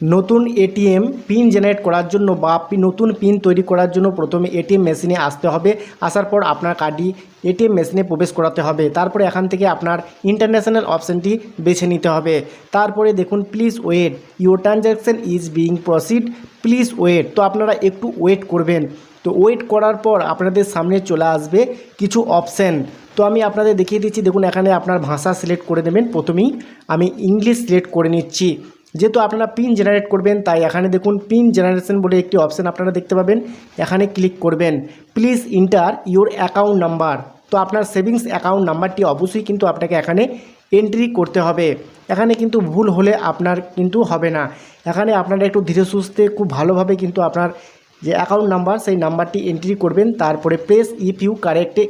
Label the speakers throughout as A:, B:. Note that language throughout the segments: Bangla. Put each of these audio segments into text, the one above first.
A: নতুন এটিএম পিন জেনারেট করার জন্য বা নতুন পিন তৈরি করার জন্য প্রথমে এটিএম মেশিনে আসতে হবে। আসার পর আপনার কার্ডটি এটিএম মেশিনে প্রবেশ করাতে হবে। তারপরে এখান থেকে আপনার ইন্টারন্যাশনাল অপশানটি বেছে নিতে হবে। তারপরে দেখুন, please wait your transaction is being proceed, please wait. তো আপনারা একটু ওয়েট করবেন। তো ওয়েট করার পর আপনাদের সামনে চলে আসবে কিছু অপশান। তো আমি আপনাদের দেখিয়ে দিচ্ছি, দেখুন এখানে আপনার ভাষা সিলেক্ট করে দেবেন প্রথমেই আমি ইংলিশ সিলেক্ট করে নিচ্ছি। যেহেতু আপনারা পিন জেনারেট করবেন, তাই এখানে দেখুন পিন জেনারেশন বলে একটি অপশান আপনারা দেখতে পাবেন। এখানে ক্লিক করবেন। Please enter your account number তো আপনার সেভিংস অ্যাকাউন্ট নাম্বারটি অবশ্যই কিন্তু আপনাকে এখানে এন্ট্রি করতে হবে। এখানে কিন্তু ভুল হলে আপনার কিন্তু হবে না। এখানে আপনারা একটু ধীরে সুস্থে খুব ভালোভাবে কিন্তু আপনার যে অ্যাকাউন্ট নাম্বার সেই নাম্বারটি এন্ট্রি করবেন। তারপরে প্রেস ইফ ইউ কারেক্টে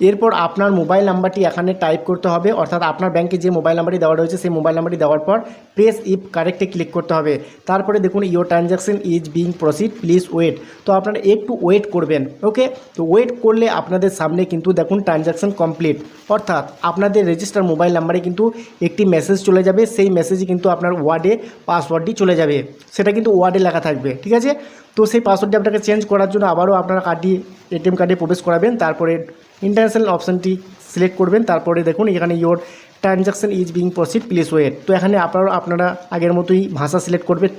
A: এরপর আপনার মোবাইল নাম্বারটি এখানে টাইপ করতে হবে, অর্থাৎ আপনার ব্যাংকে যে মোবাইল নাম্বারটি দেওয়া রয়েছে, সেই মোবাইল নাম্বারটি দেওয়ার পর প্রেস ইফ কারেক্টে ক্লিক করতে হবে। তারপরে দেখুন your transaction is being proceed please wait তো আপনারা একটু ওয়েট করবেন ওকে তো ওয়েট করলে আপনাদের সামনে কিন্তু দেখুন ট্রানজ্যাকশন কমপ্লিট অর্থাৎ আপনাদের রেজিস্টার মোবাইল নাম্বারে কিন্তু একটি মেসেজ চলে যাবে, সেই মেসেজে কিন্তু আপনার ওয়ার্ডে পাসওয়ার্ডটি চলে যাবে। সেটা কিন্তু ওয়ার্ডে লেখা থাকবে, ঠিক আছে? তো সেই পাসওয়ার্ডটি আপনাকে চেঞ্জ করার জন্য আবারও আপনার কার্ডটি এটিএম কার্ডে প্রবেশ করাবেন, তারপরে ইন্টারন্যাশনাল অপশানটি সিলেক্ট করবেন, তারপরে দেখুন এখানে your transaction is being proceed please wait তো এখানে আপনারা আপনারা আগের মতোই ভাষা সিলেক্ট করবেন।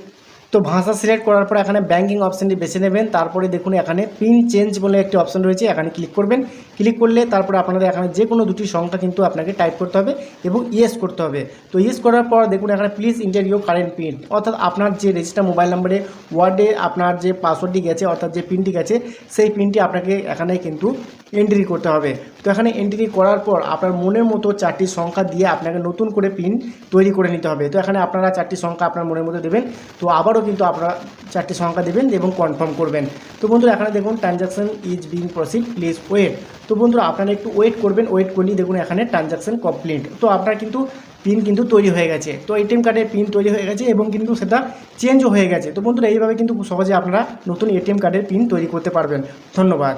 A: তো ভাষা সিলেক্ট করার পর এখানে ব্যাঙ্কিং অপশানটি বেছে নেবেন। তারপরে দেখুন এখানে পিন চেঞ্জ বলে একটি অপশান রয়েছে, এখানে ক্লিক করবেন। ক্লিক করলে তারপরে আপনাদের এখানে যে কোনো দুটি সংখ্যা কিন্তু আপনাকে টাইপ করতে হবে এবং ইয়েস করতে হবে। তো ইয়েস করার পর দেখুন এখানে please enter your current PIN অর্থাৎ আপনার যে রেজিস্টার মোবাইল নাম্বারে ওয়ার্ডে আপনার যে পাসওয়ার্ডটি গেছে, অর্থাৎ যে পিনটি গেছে, সেই পিনটি আপনাকে এখানে কিন্তু এন্ট্রি করতে হবে। তো এখানে এন্ট্রি করার পর আপনার মনের মতো চারটি সংখ্যা দিয়ে আপনাকে নতুন করে পিন তৈরি করে নিতে হবে। তো এখানে আপনারা চারটি সংখ্যা আপনার মনের মতো দেবেন। তো আবারও কিন্তু আপনারা চারটি সংখ্যা দেবেন এবং কনফার্ম করবেন। তো বন্ধুরা, এখানে দেখুন transaction is being proceed please wait তো বন্ধুরা, আপনারা একটু ওয়েট করবেন ওয়েট করলেই দেখুন এখানে ট্রানজ্যাকশন কমপ্লিট তো আপনার কিন্তু পিন কিন্তু তৈরি হয়ে গেছে। তো এটিএম কার্ডের পিন তৈরি হয়ে গেছে এবং কিন্তু সেটা চেঞ্জও হয়ে গেছে। তো বন্ধুরা, এইভাবে কিন্তু সহজে আপনারা নতুন এটিএম কার্ডের পিন তৈরি করতে পারবেন। ধন্যবাদ।